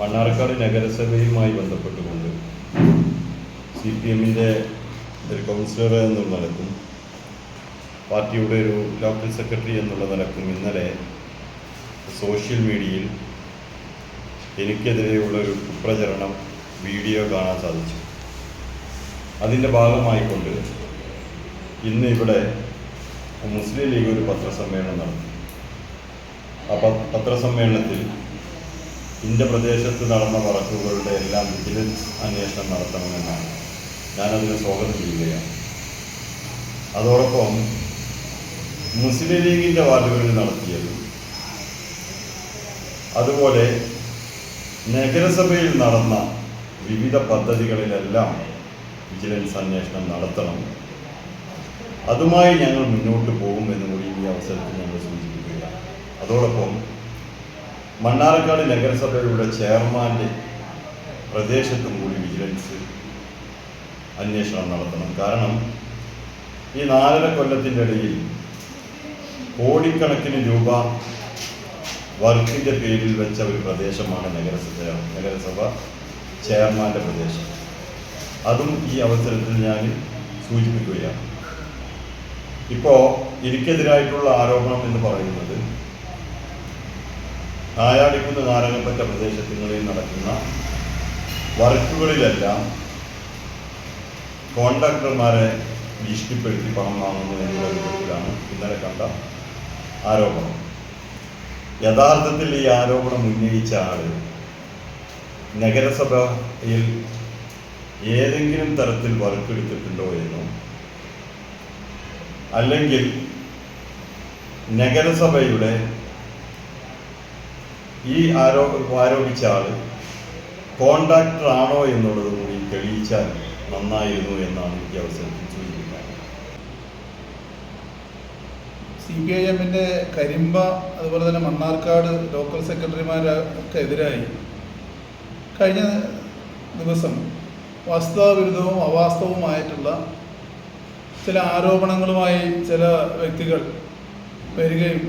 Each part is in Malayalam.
മണ്ണാർക്കാട് നഗരസഭയുമായി ബന്ധപ്പെട്ടുകൊണ്ട് സി പി എമ്മിന്റെ ഒരു കൗൺസിലർ എന്നുള്ള നിലക്കും പാർട്ടിയുടെ ഒരു ലോക്കൽ സെക്രട്ടറി എന്നുള്ള നിലക്കും ഇന്നലെ സോഷ്യൽ മീഡിയയിൽ എനിക്കെതിരെയുള്ള ഒരു കുപ്രചരണം വീഡിയോ കാണാൻ സാധിച്ചു. അതിന്റെ ഭാഗമായിക്കൊണ്ട് ഇന്ന് ഇവിടെ മുസ്ലിം ലീഗ് ഒരു പത്രസമ്മേളനം നടത്തി. ആ പത്രസമ്മേളനത്തിൽ ഇന്ത്യ പ്രദേശത്ത് നടന്ന വഴക്കുകളുടെ എല്ലാം വിജിലൻസ് അന്വേഷണം നടത്തണമെന്നാണ്. ഞാനതിനെ സ്വാഗതം ചെയ്യുകയാണ്. അതോടൊപ്പം മുസ്ലിം ലീഗിന്റെ വാർഡുകളിൽ നടത്തിയത് അതുപോലെ നഗരസഭയിൽ നടന്ന വിവിധ പദ്ധതികളിലെല്ലാം വിജിലൻസ് അന്വേഷണം നടത്തണം. അതുമായി ഞങ്ങൾ മുന്നോട്ട് പോകുമെന്ന് കൂടി ഈ അവസരത്തിൽ ഞങ്ങൾ സൂചിപ്പിക്കുകയാണ്. അതോടൊപ്പം മണ്ണാർക്കാട് നഗരസഭയുടെ ചെയർമാന്റെ പ്രദേശത്തും കൂടി വിജിലൻസ് അന്വേഷണം നടത്തണം. കാരണം ഈ നാലര കൊല്ലത്തിന്റെ ഇടയിൽ കോടിക്കണക്കിന് രൂപ വർക്കിന്റെ പേരിൽ വെച്ച ഒരു പ്രദേശമാണ് നഗരസഭ നഗരസഭ ചെയർമാന്റെ പ്രദേശം. അതും ഈ അവസരത്തിൽ ഞാൻ സൂചിപ്പിക്കുകയാണ്. ഇപ്പോൾ എനിക്കെതിരായിട്ടുള്ള ആരോപണം എന്ന് പറയുന്നത് നായാടിക്കുന്ന് നാരകപ്പറ്റ പ്രദേശങ്ങളിൽ നടക്കുന്ന വർക്കുകളിലെല്ലാം കോൺട്രാക്ടർമാരെ ഭീഷണിപ്പെടുത്തി പണം വാങ്ങുന്നു എന്നുള്ള വിധത്തിലാണ് ഇന്നലെ കണ്ട ആരോപണം. യഥാർത്ഥത്തിൽ ഈ ആരോപണം ഉന്നയിച്ച ആൾ നഗരസഭയിൽ ഏതെങ്കിലും തരത്തിൽ വർക്കെടുത്തിട്ടുണ്ടോ എന്നോ അല്ലെങ്കിൽ നഗരസഭയുടെ ഈ ആരോ ആരോപിച്ച ആൾ കോൺട്രാക്ടർ ആണോ എന്നുള്ളത് കൂടി തെളിയിച്ചാൽ നന്നായിരുന്നു എന്നാണ് എനിക്ക് അവസരത്തിൽ സി പി ഐ എമ്മിന്റെ കരിമ്പ അതുപോലെ തന്നെ മണ്ണാർക്കാട് ലോക്കൽ സെക്രട്ടറിമാരൊക്കെ എതിരായി കഴിഞ്ഞ ദിവസം വാസ്തവവിരുദ്ധവും അവാസ്തവുമായിട്ടുള്ള ചില ആരോപണങ്ങളുമായി ചില വ്യക്തികൾ വരികയും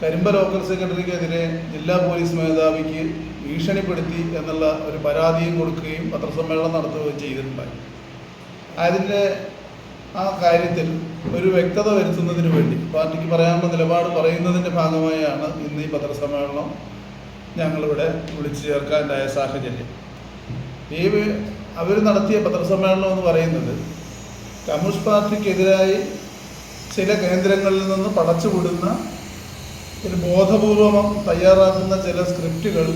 കരിമ്പ ലോക്കൽ സെക്രട്ടറിക്കെതിരെ ജില്ലാ പോലീസ് മേധാവിക്ക് ഭീഷണിപ്പെടുത്തി എന്നുള്ള ഒരു പരാതിയും കൊടുക്കുകയും പത്രസമ്മേളനം നടത്തുകയും ചെയ്തിട്ടുണ്ടായി. അതിന്റെ ആ കാര്യത്തിൽ ഒരു വ്യക്തത വരുത്തുന്നതിന് വേണ്ടി പാർട്ടിക്ക് പറയാനുള്ള നിലപാട് പറയുന്നതിന്റെ ഭാഗമായാണ് ഇന്ന് ഈ പത്രസമ്മേളനം ഞങ്ങളിവിടെ വിളിച്ചു ചേർക്കാനായ സാഹചര്യം. ഈ അവർ നടത്തിയ പത്രസമ്മേളനം എന്ന് പറയുന്നത് കമ്മ്യൂണിസ്റ്റ് പാർട്ടിക്കെതിരായി ചില കേന്ദ്രങ്ങളിൽ നിന്ന് പടച്ചുവിടുന്ന ഒരു ബോധപൂർവം തയ്യാറാക്കുന്ന ചില സ്ക്രിപ്റ്റുകൾ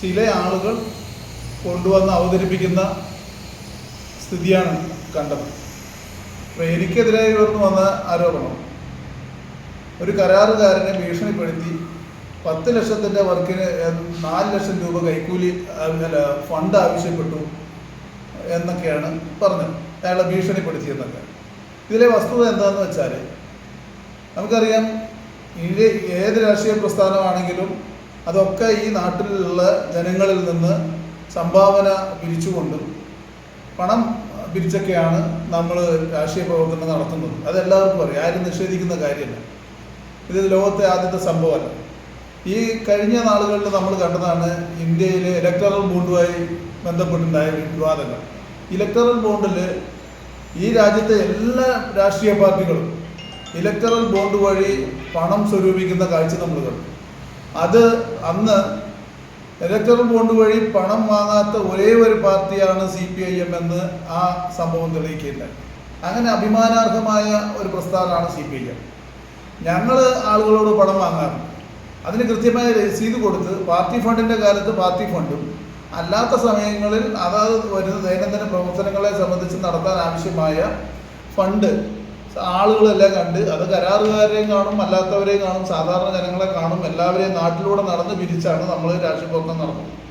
ചില ആളുകൾ കൊണ്ടുവന്ന് അവതരിപ്പിക്കുന്ന സ്ഥിതിയാണ് കണ്ടത്. അപ്പോൾ എനിക്കെതിരെ ഉയർന്നു വന്ന ആരോപണം. ഒരു കരാറുകാരനെ ഭീഷണിപ്പെടുത്തി പത്ത് ലക്ഷത്തിന്റെ വർക്കിന് നാല് ലക്ഷം രൂപ കൈക്കൂലി അല്ല ഫണ്ട് ആവശ്യപ്പെട്ടു എന്നൊക്കെയാണ് പറഞ്ഞത്. അയാളെ ഭീഷണിപ്പെടുത്തിയെന്നൊക്കെ ഇതിലെ വസ്തുത എന്താണെന്ന് വെച്ചാൽ നമുക്കറിയാം ഇത് ഏത് രാഷ്ട്രീയ പ്രസ്ഥാനമാണെങ്കിലും അതൊക്കെ ഈ നാട്ടിലുള്ള ജനങ്ങളിൽ നിന്ന് സംഭാവന പിരിച്ചുകൊണ്ടും പണം പിരിച്ചൊക്കെയാണ് നമ്മൾ രാഷ്ട്രീയ പ്രവർത്തനം നടത്തുന്നത്. അതെല്ലാവർക്കും അറിയാം. ആരും നിഷേധിക്കുന്ന കാര്യമല്ല. ഇത് ലോകത്തെ ആദ്യത്തെ സംഭവമല്ല. ഈ കഴിഞ്ഞ നാളുകളിൽ നമ്മൾ കണ്ടതാണ് ഇന്ത്യയിലെ ഇലക്ടറൽ ബോണ്ടുമായി ബന്ധപ്പെട്ടുണ്ടായ വിവാദങ്ങൾ. ഇലക്ടറൽ ബോണ്ടിൽ ഈ രാജ്യത്തെ എല്ലാ രാഷ്ട്രീയ പാർട്ടികളും ഇലക്ടറൽ ബോണ്ട് വഴി പണം സ്വരൂപിക്കുന്ന കാഴ്ച നമ്മൾ കണ്ടു. അത് അന്ന് ഇലക്ടറൽ ബോണ്ട് വഴി പണം വാങ്ങാത്ത ഒരേ ഒരു പാർട്ടിയാണ് സി പി ഐ എം എന്ന് ആ സംഭവം തെളിയിക്കുകയുണ്ടായി. അങ്ങനെ അഭിമാനാർഹമായ ഒരു പ്രസ്ഥാനമാണ് സി പി ഐ എം ഞങ്ങൾ ആളുകളോട് പണം വാങ്ങാറുണ്ട്. അതിന് കൃത്യമായ രസീത് കൊടുത്ത് പാർട്ടി ഫണ്ടിന്റെ കാലത്ത് പാർട്ടി ഫണ്ടും അല്ലാത്ത സമയങ്ങളിൽ അതാത് വരുന്ന ദൈനംദിന പ്രവർത്തനങ്ങളെ സംബന്ധിച്ച് നടത്താൻ ആവശ്യമായ ഫണ്ട് ആളുകളെല്ലാം കണ്ട് അത് കരാറുകാരെയും കാണും അല്ലാത്തവരെയും കാണും സാധാരണ ജനങ്ങളെ കാണും എല്ലാവരെയും നാട്ടിലൂടെ നടന്ന് പിരിച്ചാണ് നമ്മൾ രാഷ്ട്രീയ പ്രവർത്തനം നടത്തുന്നത്.